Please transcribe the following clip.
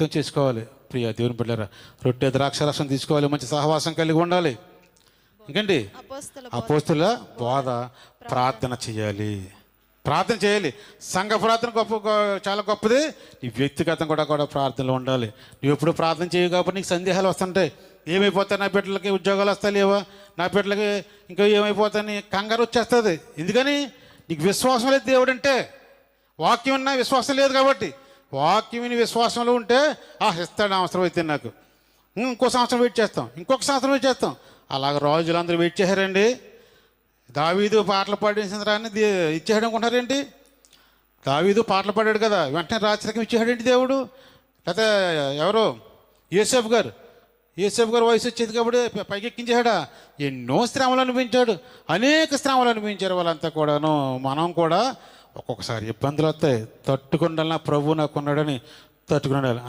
అర్థం చేసుకోవాలి. ప్రియ దేవుని బిడ్డారా రొట్టె ద్రాక్షరసం తీసుకోవాలి మంచి సహవాసం కలిగి ఉండాలి. ఇంకండి అపోస్తల బోధ. ప్రార్థన చేయాలి. ప్రార్థన చేయాలి. సంఘ ప్రార్థన గొప్ప చాలా గొప్పది. నీ వ్యక్తిగతం కూడా కూడా ప్రార్థనలో ఉండాలి. నువ్వు ఎప్పుడు ప్రార్థన చేయవు కాబట్టి నీకు సందేహాలు వస్తుంటాయి. ఏమైపోతాయి? నా బిడ్డలకి ఉద్యోగాలు వస్తాయి లేవా? నా బిడ్డలకి ఇంకా ఏమైపోతాయని కంగారు వచ్చేస్తుంది. ఎందుకని? నీకు విశ్వాసం లేదు దేవుడు అంటే వాక్యం ఉన్నా విశ్వాసం లేదు కాబట్టి. వాక్యం విని విశ్వాసంలో ఉంటే ఆ ఇస్తాడు అవసరం అయితే నాకు. ఇంకో సంవత్సరం వెయిట్ చేస్తాం. ఇంకొక సంవత్సరం వెయిట్ చేస్తాం. అలాగ రాజులందరూ వెయిట్ చేశారండి. దావీదు పాటలు పాడించిన రాని ఇచ్చేయడం అనుకుంటారేంటి దావీదు పాటలు పాడాడు కదా వెంటనే రాచరికం ఇచ్చేసాడేంటి దేవుడు? లేకపోతే ఎవరు? యేసేఫ్ గారు. యేసేఫ్ గారు వయసు వచ్చేది కాబట్టి పైకెక్కించాడా ఎన్నో శ్రమలు అనిపించాడు అనేక శ్రమలు అనిపించారు వాళ్ళంతా కూడాను. మనం కూడా ఒక్కొక్కసారి ఇబ్బందులు వస్తాయి. తట్టుకుండాలి ప్రభువు ప్రభు నాకు ఉన్నాడని తట్టుకుండాలి